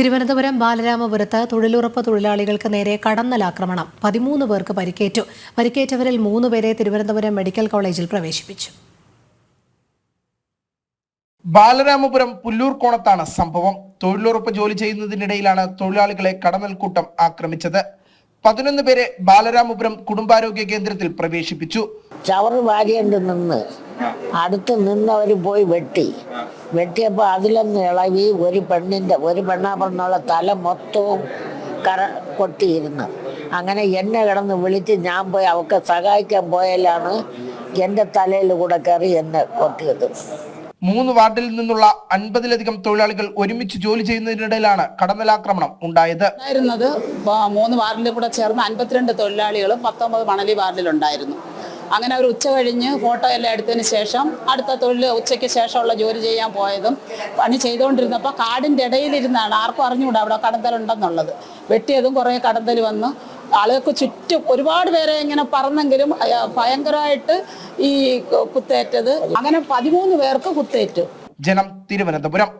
തിരുവനന്തപുരം ബാലരാമപുരത്ത് തൊഴിലുറപ്പ് തൊഴിലാളികൾക്ക് നേരെ കടന്നലാക്രമണം. പതിമൂന്ന് പേർക്ക് പരിക്കേറ്റു. പരിക്കേറ്റവരിൽ മൂന്ന് പേരെ തിരുവനന്തപുരം മെഡിക്കൽ കോളേജിൽ പ്രവേശിപ്പിച്ചു. ബാലരാമപുരം പുല്ലൂർ കോണത്താണ് സംഭവം. തൊഴിലുറപ്പ് ജോലി ചെയ്യുന്നതിനിടയിലാണ് തൊഴിലാളികളെ കടന്നൽക്കൂട്ടം ആക്രമിച്ചത്. പതിനൊന്ന് പേരെ ബാലരാമപുരം കുടുംബാരോഗ്യ കേന്ദ്രത്തിൽ പ്രവേശിപ്പിച്ചു. ചവർ വാരിയണ്ട് നിന്ന് അടുത്ത് നിന്നവർ പോയി വെട്ടി. വെട്ടിയപ്പോൾ അതിലൊന്ന് ഇളവി ഒരു പെണ്ണിന്റെ ഒരു പെണ്ണാപ്പറന്നുള്ള തല മൊത്തവും കര കൊട്ടിയിരുന്നു. അങ്ങനെ എന്നെ കിടന്ന് വിളിച്ച് ഞാൻ പോയി അവൾക്ക് സഹായിക്കാൻ പോയാലാണ് എന്റെ തലയിൽ കൂടെ കയറി എന്നെ കൊട്ടിയത്. മൂന്ന് വാർഡിൽ നിന്നുള്ള അൻപതിലധികം തൊഴിലാളികൾ ഒരുമിച്ച് ജോലി ചെയ്യുന്നതിനിടയിലാണ് കടന്നലാക്രമണം ഉണ്ടായത്. മൂന്ന് വാർഡിൽ കൂടെ ചേർന്ന് അൻപത്തിരണ്ട് തൊഴിലാളികളും പത്തൊമ്പത് മണലി വാർഡിലുണ്ടായിരുന്നു. അങ്ങനെ അവർ ഉച്ച കഴിഞ്ഞ് ഫോട്ടോ എല്ലാം എടുത്തതിന് ശേഷം അടുത്ത തൊഴിൽ ഉച്ചയ്ക്ക് ശേഷമുള്ള ജോലി ചെയ്യാൻ പോയതും പണി ചെയ്തുകൊണ്ടിരുന്നപ്പോൾ കാടിന്റെ ഇടയിലിരുന്നാണ് ആർക്കും അറിഞ്ഞുകൂടാ അവിടെ കടന്തലുണ്ടെന്നുള്ളത് വെട്ടിയതും കുറേ കടന്തൽ വന്ന്. ആളുകൾക്ക് ചുറ്റും ഒരുപാട് പേരെ ഇങ്ങനെ പറന്നെങ്കിലും ഭയങ്കരമായിട്ട് ഈ കുത്തേറ്റത്. അങ്ങനെ പതിമൂന്ന് പേർക്ക് കുത്തേറ്റു. ജനം തിരുവനന്തപുരം.